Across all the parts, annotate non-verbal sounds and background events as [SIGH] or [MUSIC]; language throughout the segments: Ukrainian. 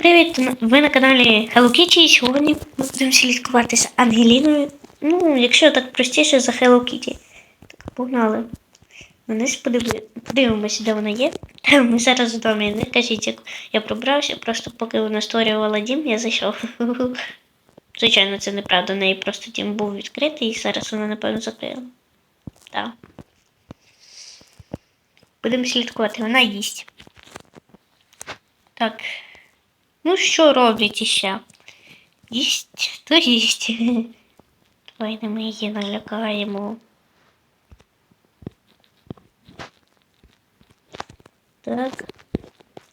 Привіт! Ви на каналі Hello Kitty і сьогодні ми будемо слідкувати з Ангеліною. Ну, якщо так простіше за Hello Kitty. Так, погнали. Вниз подиви- подивимося, де вона є. Ми зараз в. Не кажіть, як я пробрався, просто поки вона створювала дім, я зайшов. [LAUGHS] Звичайно, це неправда. У неї просто дім був відкритий і зараз вона, напевно, закрила. Так. Будемо слідкувати, вона їсть. Так. Ну, що роблять іще? Їсть, то їсть. Давайте [LAUGHS] ми її налякаємо. Так.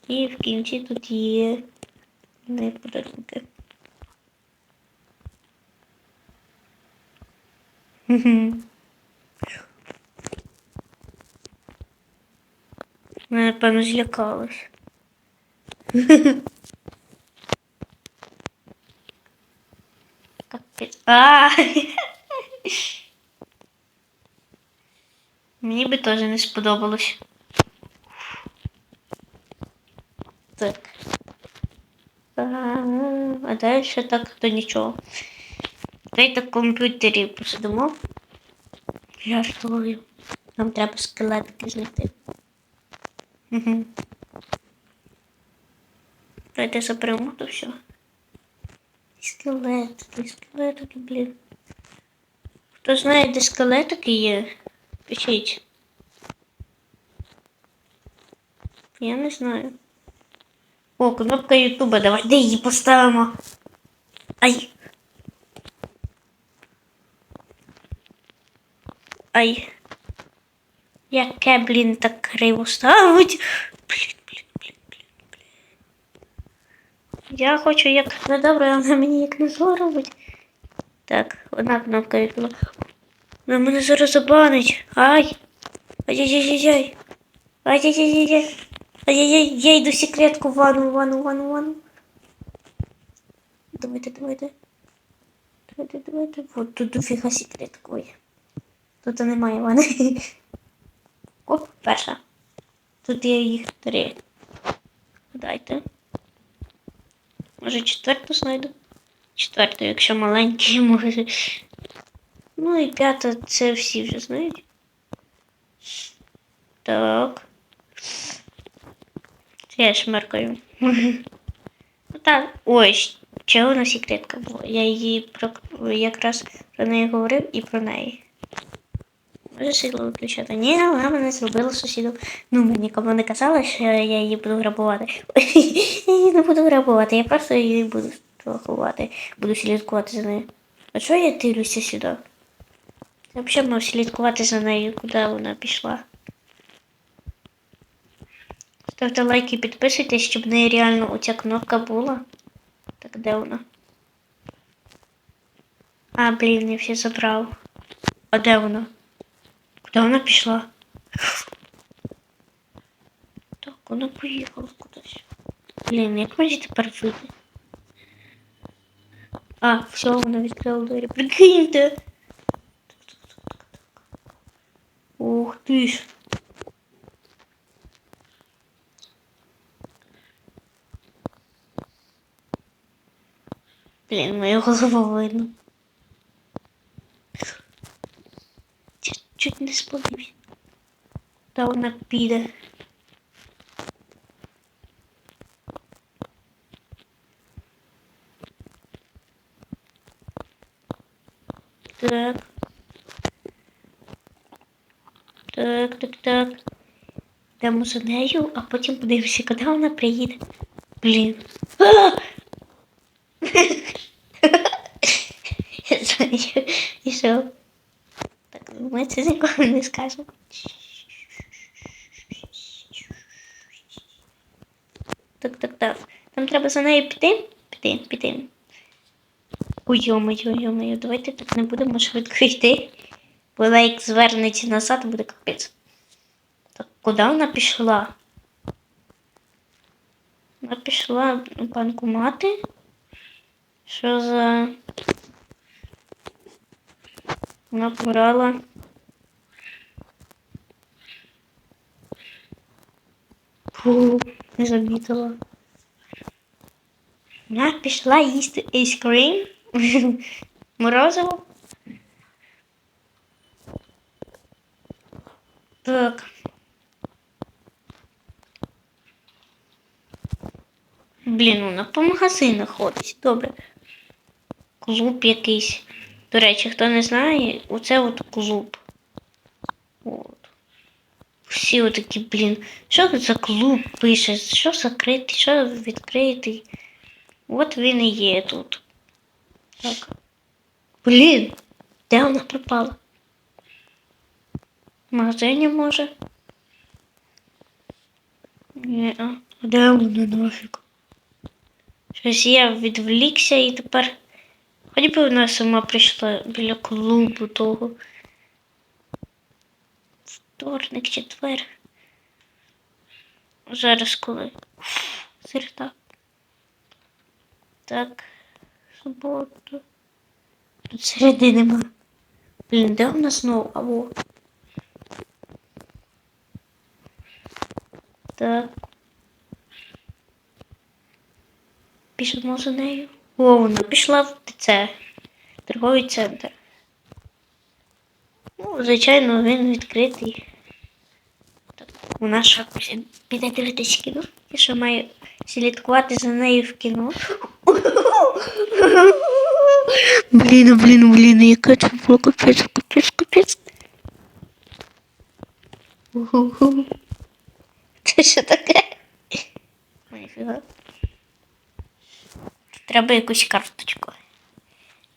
І в кінці тут є не подарунки. Мгм. Вона, напевно, злякалась. А! Мені би теж не сподобалось. Так. А, далі так то нічого. Давайте в комп'ютері посидимо. Жартую. Нам треба скелетики знайти. Угу. Давайте заберемо то все. Скелетики, скелетики, блін. Хто знає, де скелетики є? Пишіть. Я не знаю. О, кнопка Ютуба, давай де її поставимо. Ай. Ай. Яке, блін, так криво ставить. Блін, блін, блін. Я хочу як не добре, вона мені як не зло робить. Так, одна кнопка Ютуба. Вона мене зараз забанить. Ай. Ай-яй-яй-яй. Ай-яй-яй-яй. Ай-яй-яй, я йду секретку в ванну, в ванну, в ванну, в ванну. Давайте, давайте. Давайте, давайте. Вот тут дофіга секреток. Ой. Тут немає ванни. [LAUGHS] Оп, перша. Тут є їх три. Дайте. Може четверту знайду? Четверту, якщо маленький, [LAUGHS] може. Ну і п'ята, це всі вже знають. Так. Це я шмаркаю. [LAUGHS] Ну так, ось, ще одна секретка була. Я її про якраз про неї говорив і про неї. Сідло виключати? Ні, вона мене зробила сусідом. Ну, мені нікому не казала, що я її буду грабувати. [LAUGHS] Я її не буду грабувати, я просто її буду страхувати, буду слідкувати за нею. А чого я дивлюся сюди? Я взагалі мав слідкувати за нею, куди вона пішла. Ставте лайк і підписуйтесь, щоб в неї реально оця кнопка була. Так, де вона? А, блін, я все забрав. А де вона? Куди вона пішла? Так, вона поїхала кудись. Блін, як мені тепер вийти? А, все, вона відкрила двері. Прикиньте! Так, так, так, так, так. Ух ти ж. Блін, мою [LAUGHS] голову видно. Сподівся. Та вона піде. Так. Так, так, так. Йдемо за нею, а потім подивимося, коли вона приїде. Блін. [GASPS] А! Я знаю. І що? Так, ми це нікому [LAUGHS] не скажемо. Так, так, так. Нам треба за нею піти? Піти, піти. Ой, йо-моє, йо-моє, давайте так не будемо швидко йти. Бо лайк звернеться назад, буде капець. Так, куди вона пішла? Вона пішла в банкомати. Що за. Вона брала. Фу, не замітила. Вона пішла їсти айскрім. [LAUGHS] Морозиво. Так. Блін, вона по магазинах ходить. Добре. Клуб якийсь. До речі, хто не знає, оце от клуб. Всі отакі, блін. Що за клуб пише? Що закритий, що відкритий? От він і є тут. Так. Блін, де вона пропала? В магазині може? Ні, а де вона нафіг? Щось я відвлікся і тепер. Хоч би вона сама прийшла біля клубу того. Вторник, четвер. Зараз коли. Середа. Так. Субота. Тут середи нема. Блін, де вона знову? Або. Так. Пішемо за нею. О, вона пішла в ТЦ. Торговий центр. Звичайно, він відкритий. Так, вона що піде дивитись кіно. І що має слідкувати за нею в кіно. Блін, блін, блін, яка це було капець, капець, капець. Це що таке? Ніфіга. Треба якусь карточку.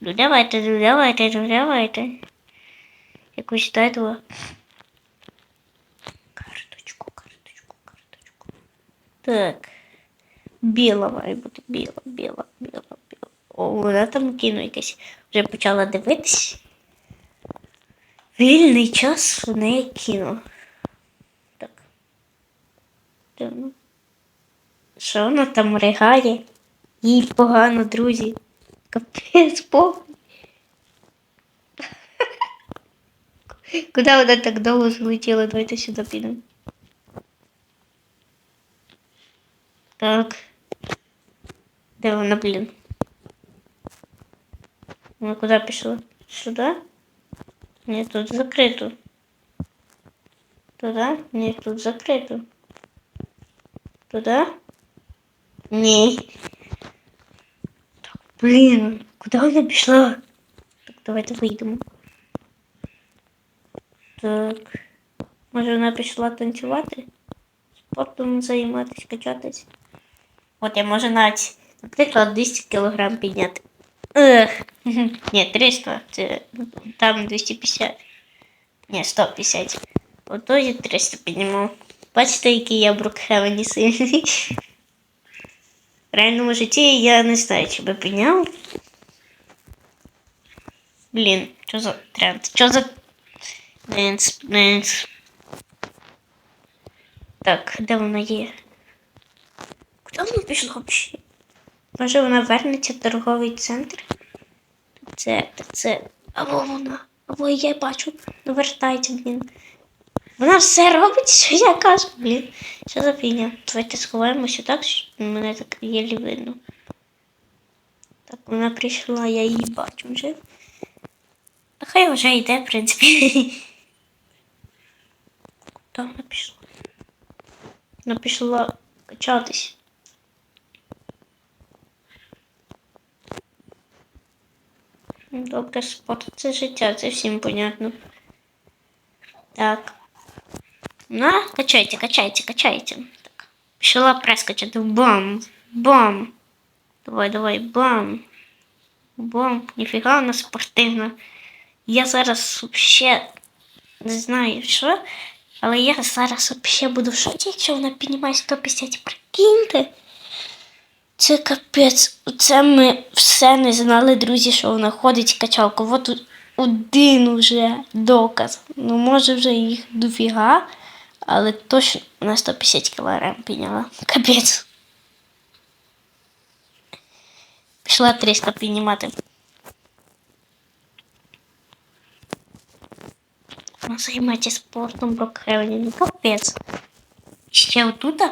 Ну давайте, ну давайте, ну давайте. Якусь дату. Карточку, карточку, карточку. Так. Біла має бути біла, біла, біла, біла. О, вона там кіно якесь. Вже почала дивитись. Вільний час у неї кіно. Так. Дивно. Що вона там ригає? Їй погано, друзі. Капець похуй. Куди вона так довго залетіла? Давайте сюди підемо. Так. Де вона, блін? Вона куди пішла? Сюди? Ні, тут закрито. Туди? Ні, тут закрито. Туди? Ні. Так, блін, куди вона пішла? Так, давайте вийдемо. Так. Може вона пішла танцювати? Спортом займатися, качатись. От я можу навіть, наприклад, 200 кг підняти. Ех. [LAUGHS] Ні, 300. Це ну, там 250. Ні, 150. Ото я 300 піднімав. Бачите, який я Брукхевені сильний. В реальному житті я не знаю, чи би підняв. Блін, що за тренд? Що за Денс, денс. Так, де вона є? Куди вона пішла взагалі? Може вона вернеться в торговий центр? Це, це. Або вона. Або я бачу. Ну вертається, блін. Вона все робить, що я кажу, блін. Що за фігня? Давайте сховаємося так, що мене так єлі видно. Так, вона прийшла, я її бачу вже. А хай вже йде, в принципі. [LAUGHS] Куди вона пішла? Вона пішла качатись. Добре, спорт це життя, це всім понятно. Так. На, качайте, качайте, качайте. Так. Пішла прес качати. Бам! Бам! Давай, давай, бам! Бам! Ніфіга вона спортивна. Я зараз вообще не знаю що, Але я зараз вообще буду в шоці, якщо вона піднімає 150, прикиньте. Це капець. Це ми все не знали, друзі, що вона ходить качалку. От один уже доказ. Ну, може вже їх дофіга, але точно на 150 кг підняла. Капець. Пішла 300 піднімати. Займається спортом Брокхевені. Ну капець. Ще отут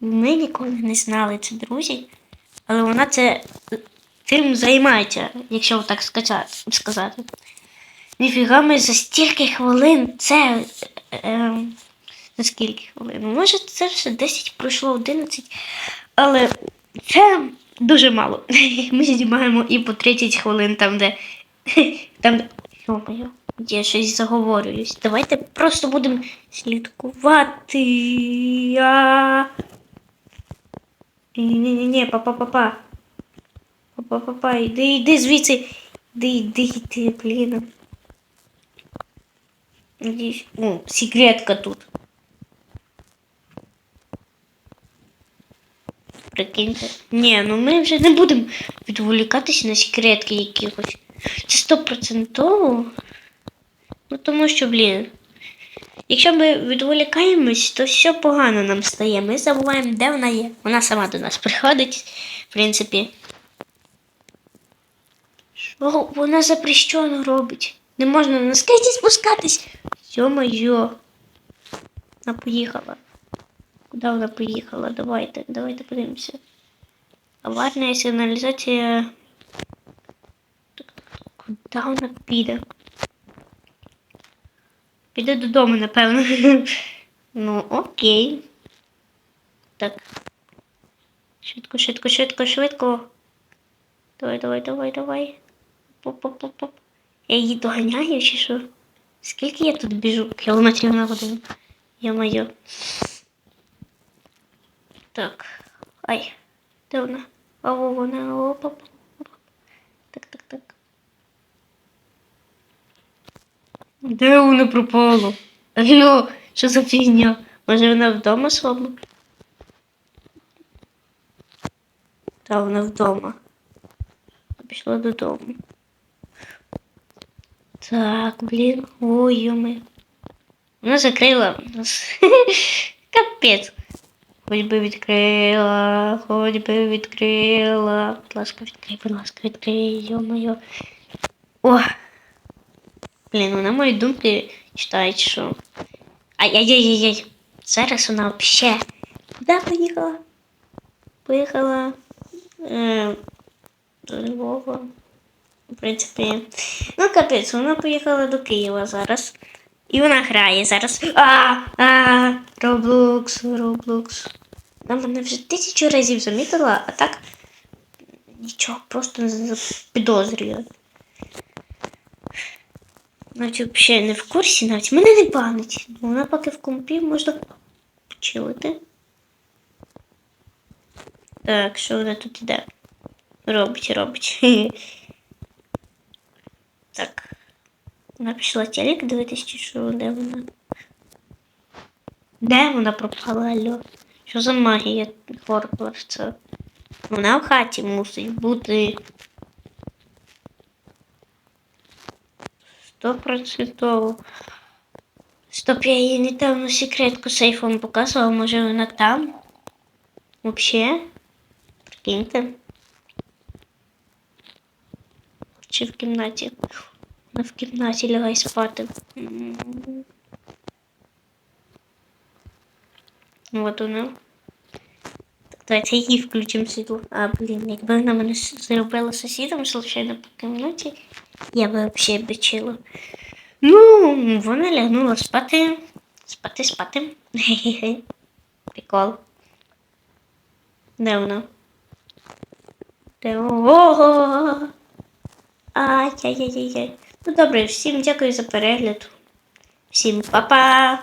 ми ніколи не знали це, друзі. Але вона це тим займається, якщо так сказати. Ніфіга ми за стільки хвилин це. Е, е, за скільки хвилин? Може, це вже 10 пройшло 11, але це дуже мало. [LAUGHS] Ми знімаємо і по 30 хвилин там, де. [LAUGHS] Там, де. Йо-моє, я щось заговорююсь. Давайте просто будемо слідкувати. Ні-ні-ні, па-па-па-па. Па-па-па-па, іди, іди звідси. Іди, іди, іди, блін. Надіюсь. О, секретка тут. Прикиньте. Ні, ну ми вже не будемо відволікатися на секретки якихось. Це стопроцентово. Ну тому що, блін. Якщо ми відволікаємось, то все погано нам стає. Ми забуваємо, де вона є. Вона сама до нас приходить, в принципі. Що вона запрещено робить? Не можна на скейті спускатись. Йо-моє. Вона поїхала. Куди вона поїхала? Давайте, давайте подивимося. Аварія сигналізація. Куди вона піде? Піде додому, напевно. [LAUGHS] ну, окей. Так. Швидко, швидко, швидко, швидко. Давай, давай, давай, давай. Поп-поп-поп-поп. Я її доганяю чи що? Скільки я тут біжу? Кілометрів на годину. Я-моє. Так. Ай. Де вона? А во вона. Оп, оп, оп. Так, так, так. Де вона пропала? Алло, що за фігня? Може вона вдома слабо? Та вона вдома. Пішла додому. Так, блін, ой, йоми. Вона закрила нас. [LAUGHS] Капець. Хоч би відкрила, хоч би відкрила. Будь ласка, відкрий, будь ласка, відкрий, йо-моє. О! Блін, вона мої думки читає, чи що. Ай-яй-яй-яй. Зараз вона вообще. Куди поїхала? Поїхала. Е, до Львова. В принципі. Ну, капець, вона поїхала до Києва зараз. І вона грає зараз. А, а, Роблокс, Роблокс. Вона мене вже тисячу разів замітила, а так нічого, просто не підозрює. Навіть взагалі не в курсі, навіть мене не банить. Вона поки в компі можна почилити. Так, що вона тут іде? Робить, робить. [LAUGHS] Так. Вона пішла телек дивитись, чи що, де вона? Де вона пропала, алло? Що за магія Хорклавця? Вона в хаті мусить бути. Стопроцентово. Стоп, я їй недавно секретку сейфом показувала, може вона там? Вообще? Прикиньте. Чи в кімнаті? Вона в кімнаті лягай спати. Вот вона. Давайте її включимо світло. А, блін, якби вона мене с- зробила сусідом, случайно по кімнаті, я би взагалі бичила. Ну, вона лягнула спати. Спати, спати. [LAUGHS] Прикол. Де вона? Ого! Ай-яй-яй-яй. Ну добре, всім дякую за перегляд. Всім па-па!